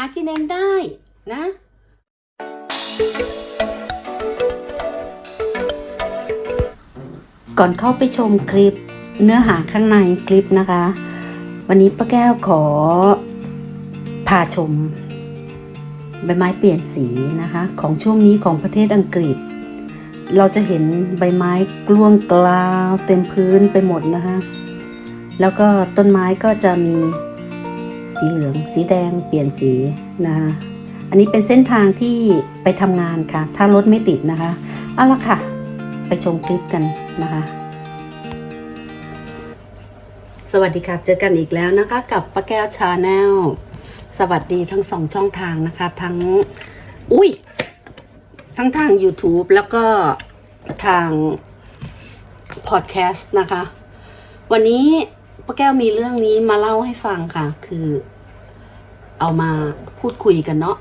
ากินเองได้นะก่อนเข้าไปชมคลิปเนื้อหาข้างในคลิปนะคะ วันนี้ป้าแก้วขอพาชมใบไม้เปลี่ยนสีนะคะ ของช่วงนี้ของประเทศอังกฤษ เราจะเห็นใบไม้กล้วงกลาวเต็มพื้นไปหมดนะคะ แล้วก็ต้นไม้ก็จะมี สีเหลือง สีแดง เปลี่ยนสีนะคะอันนี้เป็นเส้นทางที่ไปทำงานค่ะ ถ้ารถไม่ติดนะคะเอาละค่ะ ไปชมคลิปกันนะคะ สวัสดีค่ะ เจอกันอีกแล้วนะคะ กับป้าแก้วชาแนลสวัสดีทั้งสองช่องทางนะคะ ทั้ง อุ้ย ทั้งทาง YouTube แล้วก็ทางพอดแคสต์นะคะ วันนี้ ป้าแก้วมีเรื่องนี้มาเล่าให้ฟังค่ะ คือเอามาพูดคุยกันเนาะ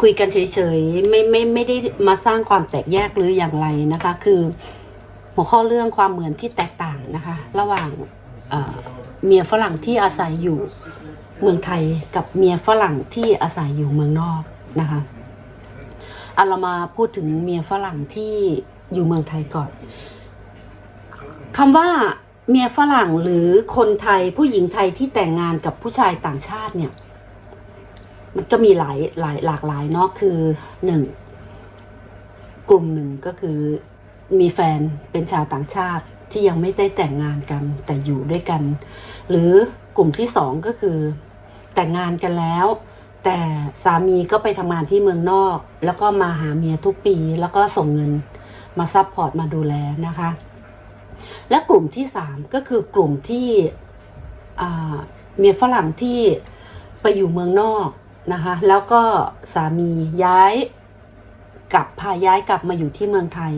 คุยกันเฉยๆไม่ไม่ไม่ได้มาสร้างความแตกแยกหรืออย่างไรนะคะ คือ หัวข้อเรื่องความเหมือนที่แตกต่างนะคะ ระหว่างเมียฝรั่งที่อาศัยอยู่เมืองไทยกับเมียฝรั่งที่อาศัยอยู่เมืองนอกนะคะเอาเรามาพูดถึงเมียฝรั่งที่อยู่เมืองไทยก่อนคำว่า เมียฝรั่งหรือคนไทยผู้หญิงไทยที่แต่งงานกับผู้ชายต่างชาติเนี่ย มันก็มีหลายหลายหลากหลายเนาะคือหนึ่งกลุ่มหนึ่งก็คือมีแฟนเป็นชาวต่างชาติที่ยังไม่ได้แต่งงานกันแต่อยู่ด้วยกัน หรือกลุ่มที่สองก็คือแต่งงานกันแล้ว แต่สามีก็ไปทำงานที่เมืองนอก แล้วก็มาหาเมียทุกปี แล้วก็ส่งเงินมาซัพพอร์ตมาดูแลนะคะ และกลุ่มที่สามก็คือกลุ่มที่เมียฝรั่งที่ไปอยู่เมืองนอกนะคะแล้วก็สามีย้ายกลับพาย้ายกลับมาอยู่ที่เมืองไทย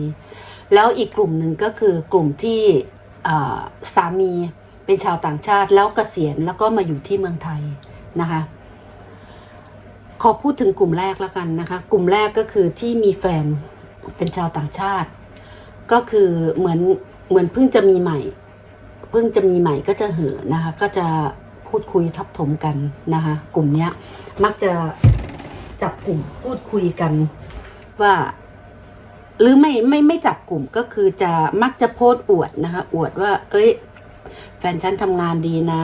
แล้วอีกกลุ่มหนึ่งก็คือกลุ่มที่สามีเป็นชาวต่างชาติแล้วเกษียณแล้วก็มาอยู่ที่เมืองไทยนะคะขอพูดถึงกลุ่มแรกแล้วกันนะคะ กลุ่มแรกก็คือที่มีแฟนเป็นชาวต่างชาติ ก็คือเหมือน เหมือนเพิ่งจะมีใหม่ เพิ่งจะมีใหม่ก็จะเห่อนะคะ ก็จะพูดคุยทับถมกันนะคะ กลุ่มเนี้ยมักจะจับกลุ่มพูดคุยกันว่า หรือไม่ไม่ไม่จับกลุ่มก็คือจะมักจะโพสอวดนะคะ อวดว่า เอ้ย แฟนฉันทำงานดีนะ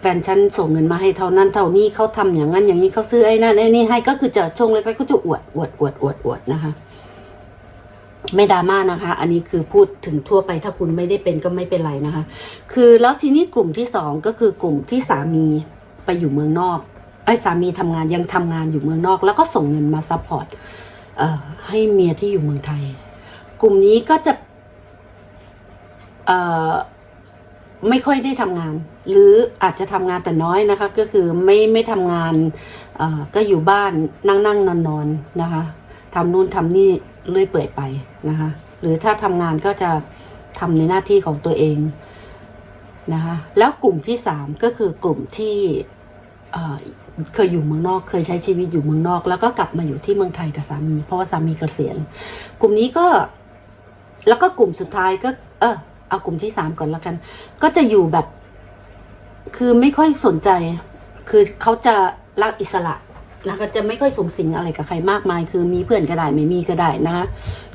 แฟนฉันส่งเงินมาให้เท่านั้นเท่านี้เขาทำอย่างนั้นอย่างนี้เขาซื้อไอ้นั่นไอ้นี่ให้ก็คือจะชงเล็กๆก็จะอวดอวดอวดอวดอวดนะคะ ไม่ดราม่านะคะ อันนี้คือพูดถึงทั่วไปถ้าคุณไม่ได้เป็นก็ไม่เป็นไรนะคะ คือแล้วทีนี้กลุ่มที่สองก็คือกลุ่มที่สามีไปอยู่เมืองนอกไอ้สามีทำงานยังทำงานอยู่เมืองนอก แล้วก็ส่งเงินมาซัพพอร์ตให้เมียที่อยู่เมืองไทย กลุ่มนี้ก็จะไม่ค่อยได้ทำงาน หรืออาจจะทำงานแต่น้อยนะคะ ก็คือไม่ไม่ทำงานก็อยู่บ้านนั่งนั่งนอนนอนนะคะทำนู่นทำนี่เรื่อยเปื่อยไป นะคะ หรือถ้าทำงานก็จะทำในหน้าที่ของตัวเองนะคะ แล้วกลุ่มที่สามก็คือกลุ่มที่เเคยอยู่เมืองนอก เคยใช้ชีวิตอยู่เมืองนอก แล้วก็กลับมาอยู่ที่เมืองไทยกับสามี เพราะว่าสามีเกษียณ กลุ่มนี้ก็แล้วก็กลุ่มสุดท้ายก็ เออเอากลุ่มที่สามก่อนแล้วกัน ก็จะอยู่แบบ คือไม่ค่อยสนใจ คือเขาจะรักอิสระ นะก็จะไม่ค่อยสูงสิงอะไรกับใครมากมาย คือมีเพื่อนก็ได้ไม่มีก็ได้นะคะ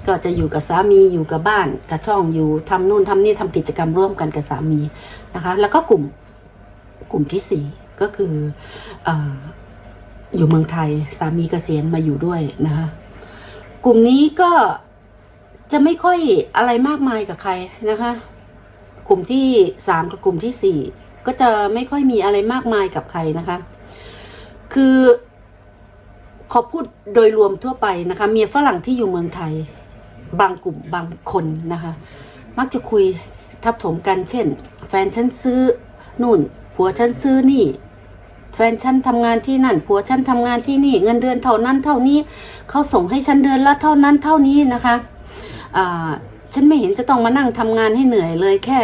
ก็จะอยู่กับสามีอยู่กับบ้านกับช่องอยู่ทำนู่นทำนี่ทำกิจกรรมร่วมกันกับสามีนะคะ แล้วก็กลุ่มกลุ่มที่สี่ก็คืออออยู่เมืองไทยสามีเกษียณมาอยู่ด้วยนะคะกลุ่มนี้ก็จะไม่ค่อยอะไรมากมายกับใครนะคะ กลุ่มที่สามกับกลุ่มที่สี่ก็จะไม่ค่อยมีอะไรมากมายกับใครนะคะ คือ ขอพูดโดยรวมทั่วไปนะคะ เมียฝรั่งที่อยู่เมืองไทย บางกลุ่มบางคนนะคะ มักจะคุยทับถมกันเช่น แฟนฉันซื้อนู่น ผัวฉันซื้อนี่ แฟนฉันทำงานที่นั่น ผัวฉันทำงานที่นี่ เงินเดือนเท่านั้นเท่านี้ เขาส่งให้ฉันเดือนละเท่านั้นเท่านี้นะคะอ่าฉันไม่เห็นจะต้องมานั่งทำงานให้เหนื่อยเลยแค่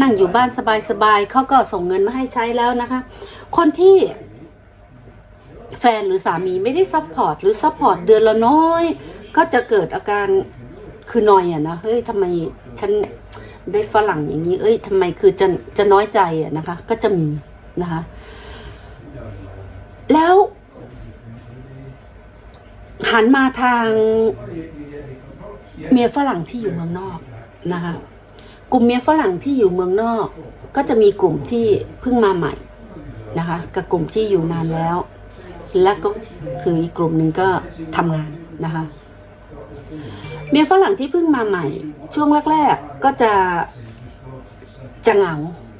นั่งอยู่บ้านสบายๆเขาก็ส่งเงินมาให้ใช้แล้วนะคะ คนที่ แฟนหรือสามีไม่ได้ซัพพอร์ตหรือซัพพอร์ตเดือนละน้อย ก็จะเกิดอาการคือนอยอะนะ เฮ้ยทำไมฉันได้ฝรั่งอย่างนี้ เอ้ยทำไมคือจะจะน้อยใจอะนะคะ ก็จะมีนะคะ แล้ว หันมาทางเมียฝรั่งที่อยู่เมืองนอกนะคะ กลุ่มเมียฝรั่งที่อยู่เมืองนอก ก็จะมีกลุ่มที่เพิ่งมาใหม่นะคะ กับกลุ่มที่อยู่นานแล้ว และก็คืออีกกลุ่มหนึ่งก็ทำงานนะคะ เมียฝรั่งที่เพิ่งมาใหม่ ช่วงแรกๆก็จะจะเหงา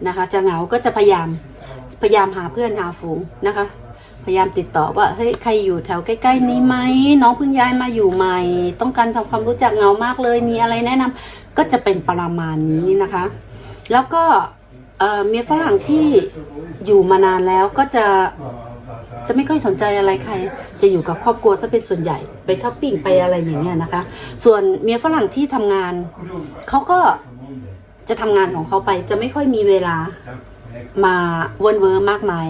นะคะ จะเหงาก็จะพยายามพยายามหาเพื่อนหาฝูงนะคะ พยายามติดต่อว่าเฮ้ยใครอยู่แถวใกล้ ๆ นี้ไหมน้องเพิ่งย้ายมาอยู่ใหม่ ต้องการทำความรู้จักเหงามากเลยมีอะไรแนะนำก็จะเป็นประมาณนี้นะคะ แล้วก็เมียฝรั่งที่อยู่มานานแล้วก็จะ จะไม่ค่อยสนใจอะไรใคร จะอยู่กับครอบครัวซะเป็นส่วนใหญ่ไปช้อปปิ้งไปอะไรอย่างเงี้ยนะคะ ส่วนเมียฝรั่งที่ทำงานเขาก็จะทำงานของเขาไป จะไม่ค่อยมีเวลามาเวิร์นเวอร์มากมาย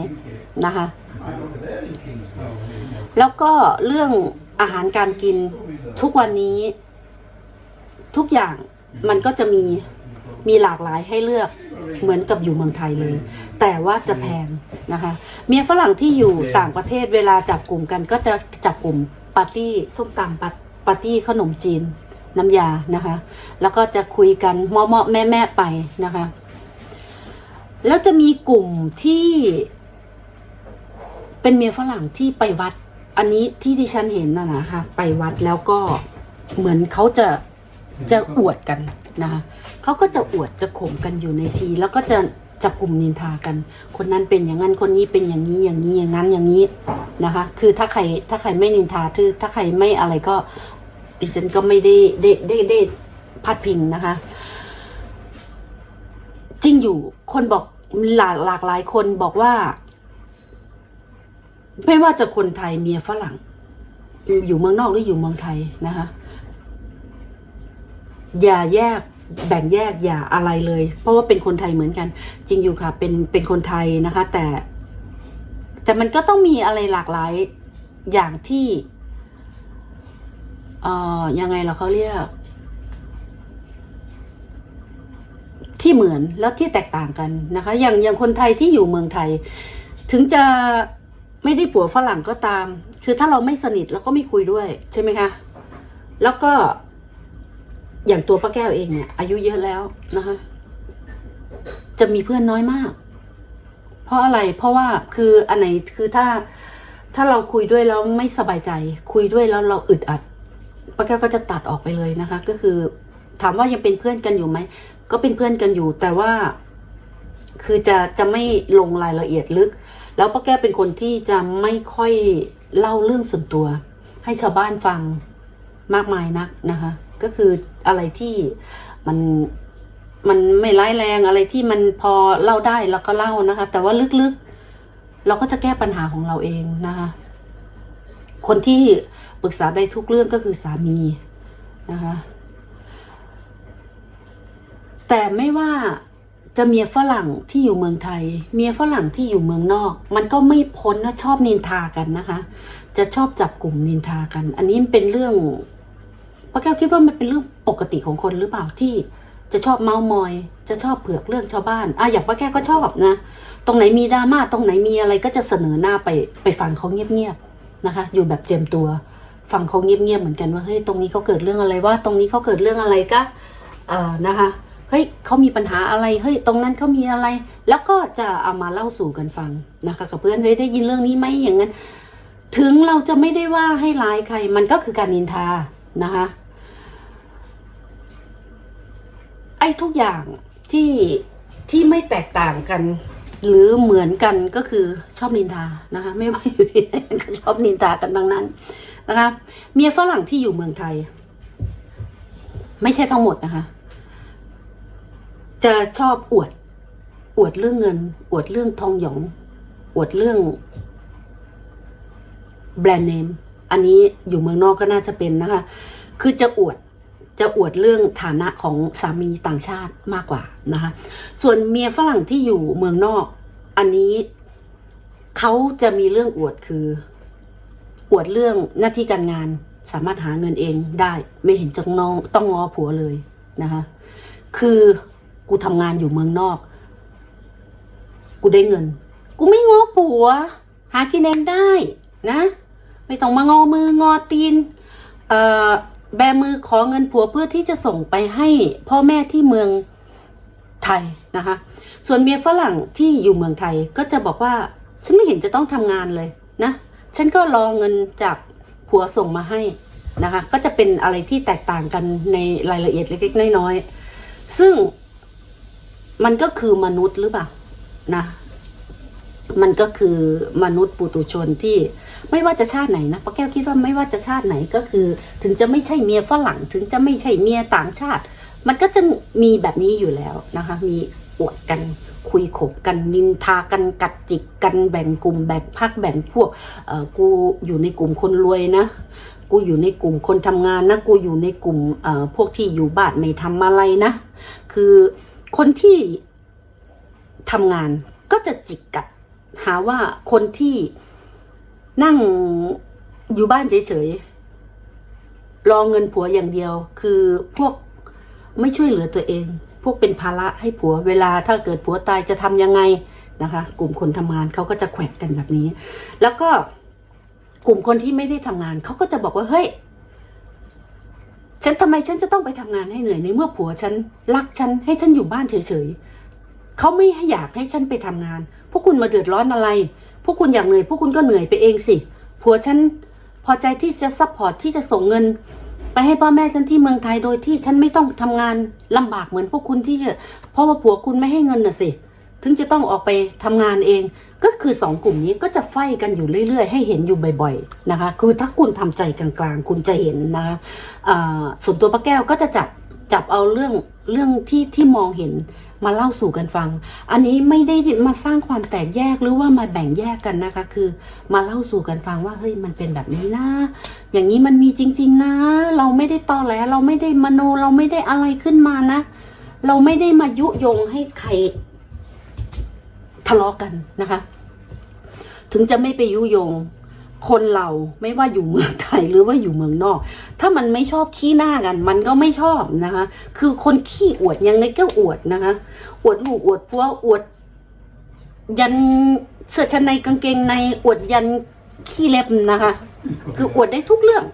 นะคะ แล้วก็เรื่องอาหารการกินทุกวันนี้ ทุกอย่างมันก็จะมีมีหลากหลายให้เลือก เหมือนกับอยู่เมืองไทยเลย แต่ว่าจะแพงนะคะ เมียฝรั่งที่อยู่ต่างประเทศเวลาจับกลุ่มกันก็จะจับกลุ่มปาร์ตี้ส้มตำปาปาร์ตี้ขนมจีนน้ำยานะคะ แล้วก็จะคุยกันเมาะๆแม่ๆไปนะคะ แล้วจะมีกลุ่มที่เป็นเมียฝรั่งที่ไปวัด อันนี้ที่ดิฉันเห็นน่ะนะคะ ไปวัดแล้วก็เหมือนเขาจะจะอวดกัน นะคะเขาก็จะอวดจะข่มกันอยู่ในที แล้วก็จะจับกลุ่มนินทากัน คนนั้นเป็นอย่างนั้นคนนี้เป็นอย่างนี้อย่างนี้อย่างนั้นอย่างนี้นะคะ คือถ้าใครถ้าใครไม่นินทาคือถ้าใครไม่อะไรก็ดิฉันก็ไม่ได้ได้ได้ได้พัดพิงนะคะ จริงอยู่คนบอกหลากหลากหลายคนบอกว่า ไม่ว่าจะคนไทยเมียฝรั่ง อยู่เมืองนอกหรืออยู่เมืองไทยนะคะ อย่าแยกแบ่งแยกอย่าอะไรเลย เพราะว่าเป็นคนไทยเหมือนกัน จริงอยู่ค่ะ เป็นเป็นคนไทยนะคะ แต่ แต่มันก็ต้องมีอะไรหลากหลายอย่างที่เอ่อยังไงเราเขาเรียก ที่เหมือนแล้วที่แตกต่างกันนะคะ อย่างอย่างคนไทยที่อยู่เมืองไทย ถึงจะไม่ได้ผัวฝรั่งก็ตาม คือถ้าเราไม่สนิทเราก็ไม่คุยด้วย ใช่ไหมคะ แล้วก็ อย่างตัวป้าแก้วเองเนี่ย อายุเยอะแล้วนะคะ จะมีเพื่อนน้อยมาก เพราะอะไรเพราะว่าคืออันไหนคือถ้าถ้าเราคุยด้วยแล้วไม่สบายใจ คุยด้วยแล้วเราอึดอัดป้าแก้วก็จะตัดออกไปเลยนะคะ ก็คือ ถามว่ายังเป็นเพื่อนกันอยู่ไหมก็เป็นเพื่อนกันอยู่ แต่ว่า คือจะจะไม่ลงรายละเอียดลึก แล้วป้าแก้วเป็นคนที่จะไม่ค่อยเล่าเรื่องส่วนตัว ให้ชาวบ้านฟังมากมายนักนะคะ ก็คืออะไรที่มันมันไม่ร้ายแรงอะไรที่มันพอเล่าได้เราก็เล่านะคะ แต่ว่าลึกๆ เราก็จะแก้ปัญหาของเราเองนะคะ คนที่ปรึกษาได้ทุกเรื่องก็คือสามีนะคะ แต่ไม่ว่าจะเมียฝรั่งที่อยู่เมืองไทย เมียฝรั่งที่อยู่เมืองนอก มันก็ไม่พ้นว่าชอบนินทากันนะคะ จะชอบจับกลุ่มนินทากัน อันนี้เป็นเรื่อง ป้าแก้วคิดว่ามันเป็นเรื่องปกติของคนหรือเปล่าที่จะชอบเมามอย จะชอบเผือกเรื่องชาวบ้านอะอย่างป้าแก้วก็ชอบนะ ตรงไหนมีดราม่าตรงไหนมีอะไรก็จะเสนอหน้าไปไปฟังเขาเงียบๆนะคะ อยู่แบบเจียมตัวฟังเขาเงียบๆเหมือนกันว่าเฮ้ยตรงนี้เขาเกิดเรื่องอะไรว่า ตรงนี้เขาเกิดเรื่องอะไรก็เอ่อนะคะเฮ้ยเขามีปัญหาอะไรเฮ้ยตรงนั้นเขามีอะไร แล้วก็จะเอามาเล่าสู่กันฟังนะคะกับเพื่อนเฮ้ยได้ยินเรื่องนี้ไหมอย่างนั้น ถึงเราจะไม่ได้ว่าให้ร้ายใคร มันก็คือการนินทานะคะ ไอ้ทุกอย่างที่ที่ไม่แตกต่างกัน หรือเหมือนกันก็คือชอบนินทานะคะ ไม่ว่าอยู่ที่ไหนก็ชอบนินทากันทั้งนั้นนะคะเมียฝรั่งที่อยู่เมืองไทย ไม่ใช่ทั้งหมดนะคะ จะชอบอวด อวดเรื่องเงิน อวดเรื่องทองหยอง อวดเรื่อง แบรนด์เนม อันนี้อยู่เมืองนอกก็น่าจะเป็นนะคะ คือจะอวด จะอวดเรื่องฐานะของสามีต่างชาติมากกว่านะคะ ส่วนเมียฝรั่งที่อยู่เมืองนอก อันนี้เขาจะมีเรื่องอวดคือ อวดเรื่องหน้าที่การงานสามารถหาเงินเองได้ ไม่เห็นจะต้องต้องงอผัวเลยนะคะ คือกูทำงานอยู่เมืองนอก กูได้เงิน กูไม่ง้อผัว หากินเองได้นะ ไม่ต้องมางอมืองอตีน เอ่อ แบมือขอเงินผัวเพื่อที่จะส่งไปให้พ่อแม่ที่เมืองไทยนะคะ ส่วนเมียฝรั่งที่อยู่เมืองไทยก็จะบอกว่า ฉันไม่เห็นจะต้องทำงานเลยนะ ฉันก็รอเงินจากผัวส่งมาให้นะคะ ก็จะเป็นอะไรที่แตกต่างกันในรายละเอียดเล็กๆน้อยๆซึ่งมันก็คือมนุษย์หรือเปล่านะ มันก็คือมนุษย์ปุตุชนที่ ไม่ว่าจะชาติไหนนะป้าแก้วคิดว่าไม่ว่าจะชาติไหนก็คือ ถึงจะไม่ใช่เมียฝรั่ง ถึงจะไม่ใช่เมียต่างชาติ มันก็จะมีแบบนี้อยู่แล้วนะคะ มีอวดกันคุยขบกันนินทากันกัดจิกกันแบ่งกลุ่มแบ่งพักแบ่งพวกเออกูอยู่ในกลุ่มคนรวยนะ กูอยู่ในกลุ่มคนทำงานนะ กูอยู่ในกลุ่มเอ่อพวกที่อยู่บ้านไม่ทำอะไรนะ คือคนที่ทำงานก็จะจิกกัดหาว่าคนที่ นั่งอยู่บ้านเฉยๆ รอเงินผัวอย่างเดียว คือพวกไม่ช่วยเหลือตัวเอง พวกเป็นภาระให้ผัว เวลาถ้าเกิดผัวตายจะทำยังไงนะคะ กลุ่มคนทำงานเขาก็จะแขวะกันแบบนี้ แล้วก็กลุ่มคนที่ไม่ได้ทำงาน เขาก็จะบอกว่าเฮ้ยฉันทำไมฉันจะต้องไปทำงานให้เหนื่อยในเมื่อผัวฉันรักฉันให้ฉันอยู่บ้านเฉยๆเขาไม่อยากให้ฉันไปทำงาน พวกคุณมาเดือดร้อนอะไร พวกคุณอยากเหนื่อยพวกคุณก็เหนื่อยไปเองสิผัวฉันพอใจที่จะซัพพอร์ตที่จะส่งเงิน ไปให้พ่อแม่ฉันที่เมืองไทยโดยที่ฉันไม่ต้องทำงานลำบากเหมือนพวกคุณที่จะเพราะว่าผัวคุณไม่ให้เงินน่ะสิ ถึงจะต้องออกไปทำงานเอง ก็คือสองกลุ่มนี้ก็จะไฟกันอยู่เรื่อยๆ ให้เห็นอยู่บ่อยๆนะคะ คือถ้าคุณทำใจกลางๆ คุณจะเห็นนะคะส่วนตัวป้าแก้วก็จะจับจับเอาเรื่อง เรื่องที่ที่มองเห็นมาเล่าสู่กันฟัง อันนี้ไม่ได้มาสร้างความแตกแยกหรือว่ามาแบ่งแยกกันนะคะ คือมาเล่าสู่กันฟังว่าเฮ้ยมันเป็นแบบนี้นะ อย่างนี้มันมีจริง ๆ นะ เราไม่ได้ตอแหลเราไม่ได้มโนเราไม่ได้อะไรขึ้นมานะ เราไม่ได้มายุยงให้ใครทะเลาะกันนะคะ ถึงจะไม่ไปยุยง คนเราไม่ว่าอยู่เมืองไทยหรือว่าอยู่เมืองนอก ถ้ามันไม่ชอบขี้หน้ากัน มันก็ไม่ชอบนะคะ คือคนขี้อวดยังไงก็อวดนะคะ อวดลูกอวดพัวอวด ยันเสื้อชั้นในกางเกงในอวดยันขี้เล็บนะคะ คืออวดได้ทุกเรื่อง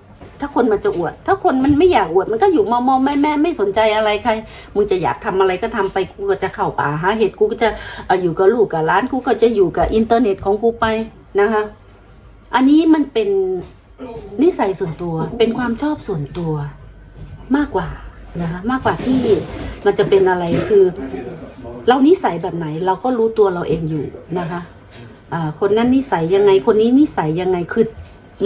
ถ้าคนมันจะอวด ถ้าคนมันไม่อยากอวดมันก็อยู่มอมอแม่แม่ไม่สนใจอะไรใครมึงจะอยากทำอะไรก็ทำไปกูก็จะเข้าป่าหาเห็ดกูก็จะอยู่กับลูกกับร้านกูก็จะอยู่กับอินเทอร์เน็ตของกูไปนะคะ อันนี้มันเป็นนิสัยส่วนตัวเป็นความชอบส่วนตัวมากกว่านะคะมากกว่าที่มันจะเป็นอะไรคือ เรานิสัยแบบไหน เราก็รู้ตัวเราเองอยู่นะคะคนนั้นนิสัยยังไงคนนี้นิสัยยังไงคือ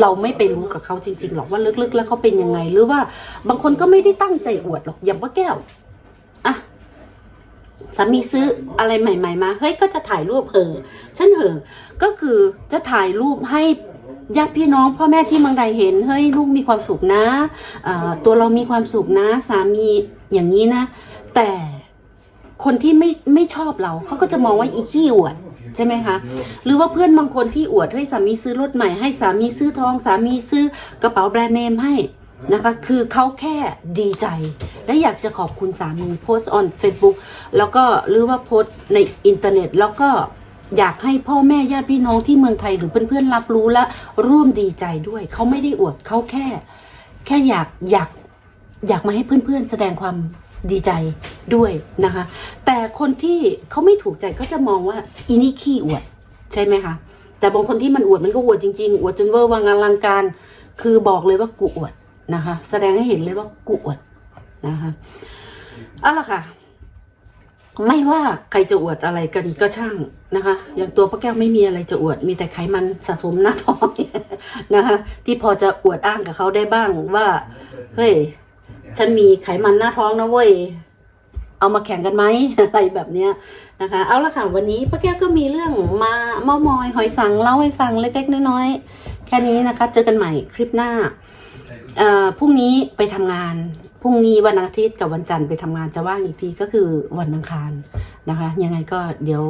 เราไม่ไปรู้กับเขาจริง ๆ หรอกว่าลึกๆ แล้วเขาเป็นยังไง หรือว่าบางคนก็ไม่ได้ตั้งใจอวดหรอกอย่างป้าแก้วอะสามีซื้ออะไรใหม่ ๆ มาเฮ้ยก็จะถ่ายรูปเหอฉันเหอก็คือจะถ่ายรูปให้ ญาติพี่น้องพ่อแม่ที่เมืองไทยเห็นเฮ้ยลูกมีความสุขนะตัวเรามีความสุขนะ สามีอย่างนี้นะ แต่คนที่ไม่ไม่ชอบเราเขาก็จะมองว่าอีขี้อวดใช่ไหมคะ หรือว่าเพื่อนบางคนที่อวดให้สามีซื้อรถใหม่ให้สามีซื้อทอง สามีซื้อกระเป๋าแบรนด์เนมให้นะคะ คือเขาแค่ดีใจ และอยากจะขอบคุณสามีโพสต์ on Facebook แล้วก็หรือว่าโพสต์ในอินเทอร์เน็ตแล้วก็ อยากให้พ่อแม่ญาติพี่น้องที่เมืองไทยหรือเพื่อนๆรับรู้และร่วมดีใจด้วย เขาไม่ได้อวดเขาแค่ แค่อยากอยากอยากมาให้เพื่อนๆ แสดงความดีใจด้วยนะคะ แต่คนที่เขาไม่ถูกใจก็จะมองว่าอีนี่ขี้อวดใช่ไหมคะแต่บางคนที่มันอวดมันก็อวดจริงๆอวดจนเวอร์วังอลังการ คือบอกเลยว่ากูอวดนะคะ แสดงให้เห็นเลยว่ากูอวดนะคะเอาละค่ะ ไม่ว่าใครจะอวดอะไรกันก็ช่าง นะคะ อย่างตัวป้าแก้วไม่มีอะไรจะอวด มีแต่ไขมันสะสมหน้าท้องนะคะ ที่พอจะอวดอ้างกับเขาได้บ้างว่า เฮ้ย ฉันมีไขมันหน้าท้องนะเว้ย เอามาแข่งกันไหมอะไรแบบเนี้ยนะคะ เอาละค่ะ วันนี้ป้าแก้วก็มีเรื่องมาเมามอย หอยสังเล่าให้ฟังเล็กๆน้อยๆแค่นี้นะคะ เจอกันใหม่คลิปหน้าอ่อพรุ่งนี้ไปทำงาน รุ่งนี้วันอาทิตย์กับวันจันทร์ไปทำงานจะว่างอีกทีก็คือวันอังคารนะคะ ยังไงก็เดี๋ยว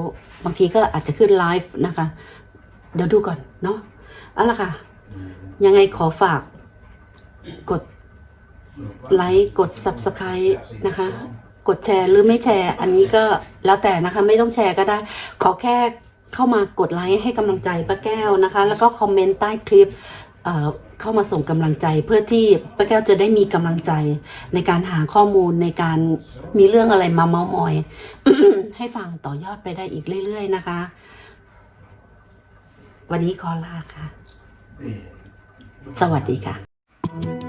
บางทีก็อาจจะขึ้นไลฟ์นะคะ เดี๋ยวดูก่อนเนาะเอาละค่ะ ยังไงขอฝากกดไลค์กด subscribe นะคะ กดแชร์หรือไม่แชร์ อันนี้ก็แล้วแต่นะคะ ไม่ต้องแชร์ก็ได้ ขอแค่เข้ามากดไลค์ให้กำลังใจป้าแก้วนะคะ แล้วก็คอมเมนต์ใต้คลิป เอ่อเข้ามาส่งกำลังใจเพื่อที่ป้าแก้วจะได้มีกำลังใจในการหาข้อมูลในการมีเรื่องอะไรมาเมาส์มอย ให้ฟังต่อยอดไปได้อีกเรื่อย ๆ นะคะ วันนี้ขอลาค่ะ สวัสดีค่ะ